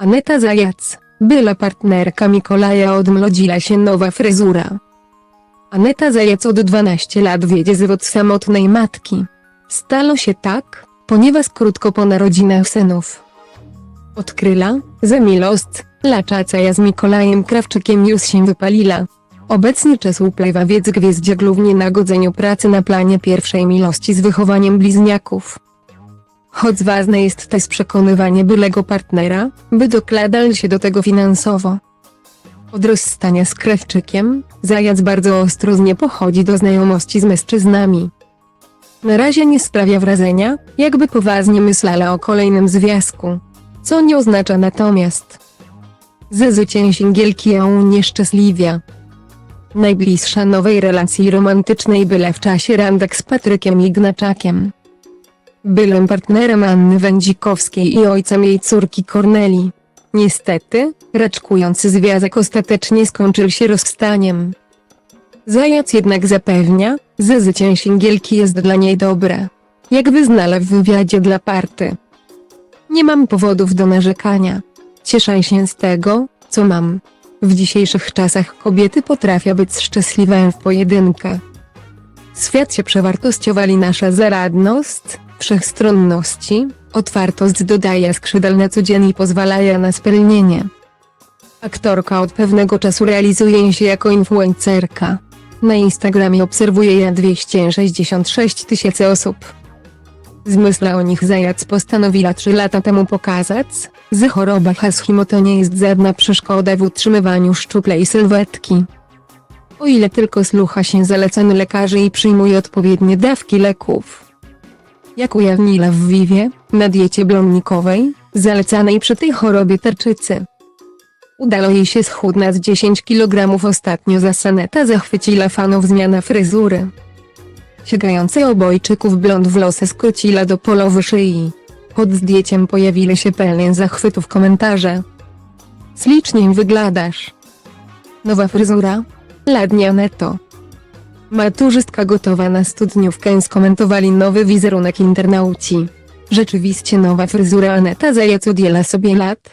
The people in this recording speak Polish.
Aneta Zajac, była partnerka Mikołaja odmłodziła się nowa fryzura. Aneta Zajac od 12 lat wiedzie zwód samotnej matki. Stało się tak, ponieważ krótko po narodzinach synów. Odkryla, że milost, laczaca z Mikolajem Krawczykiem już się wypalila. Obecnie czas upływa więc gwieździe głównie na godzeniu pracy na planie pierwszej miłości z wychowaniem bliźniaków. Choć ważne jest też przekonywanie bylego partnera, by dokładał się do tego finansowo. Od rozstania z Krawczykiem, Zajac bardzo ostrożnie pochodzi do znajomości z mężczyznami. Na razie nie sprawia wrażenia, jakby poważnie myślała o kolejnym związku. Co nie oznacza natomiast, że życie singielki ją nieszczęśliwia. Najbliższa nowej relacji romantycznej byle w czasie randek z Patrykiem Ignaczakiem. Byłem partnerem Anny Wędzikowskiej i ojcem jej córki Korneli. Niestety, raczkujący związek ostatecznie skończył się rozstaniem. Zajac jednak zapewnia, że życie singielki jest dla niej dobre. Jak wyznala w wywiadzie dla party. Nie mam powodów do narzekania. Cieszę się z tego, co mam. W dzisiejszych czasach kobiety potrafią być szczęśliwe w pojedynkę. Świat się przewartościowali nasza zaradność, wszechstronności, otwartość dodaje skrzydeł na co i pozwala na spełnienie. Aktorka od pewnego czasu realizuje się jako influencerka. Na Instagramie obserwuje je 266 tysięcy osób. Zmysła o nich Zajac postanowiła 3 lata temu pokazać, że choroba Hashimo to nie jest żadna przeszkoda w utrzymywaniu szczuplej sylwetki. O ile tylko słucha się zaleceń lekarzy i przyjmuje odpowiednie dawki leków. Jak ujawniła w Vivie, na diecie blonnikowej, zalecanej przy tej chorobie tarczycy. Udało jej się schudnąć 10 kg ostatnio za Saneta zachwyciła fanów zmiana fryzury. Sięgającej obojczyków blond włosy skróciła do polowy szyi. Pod zdjęciem pojawili się pełne zachwytów komentarze. Ślicznie wyglądasz. Nowa fryzura? Ladnia netto. Maturzystka gotowa na studniówkę skomentowali nowy wizerunek internauci. Rzeczywiście nowa fryzura Aneta Zajac odjęła sobie lat,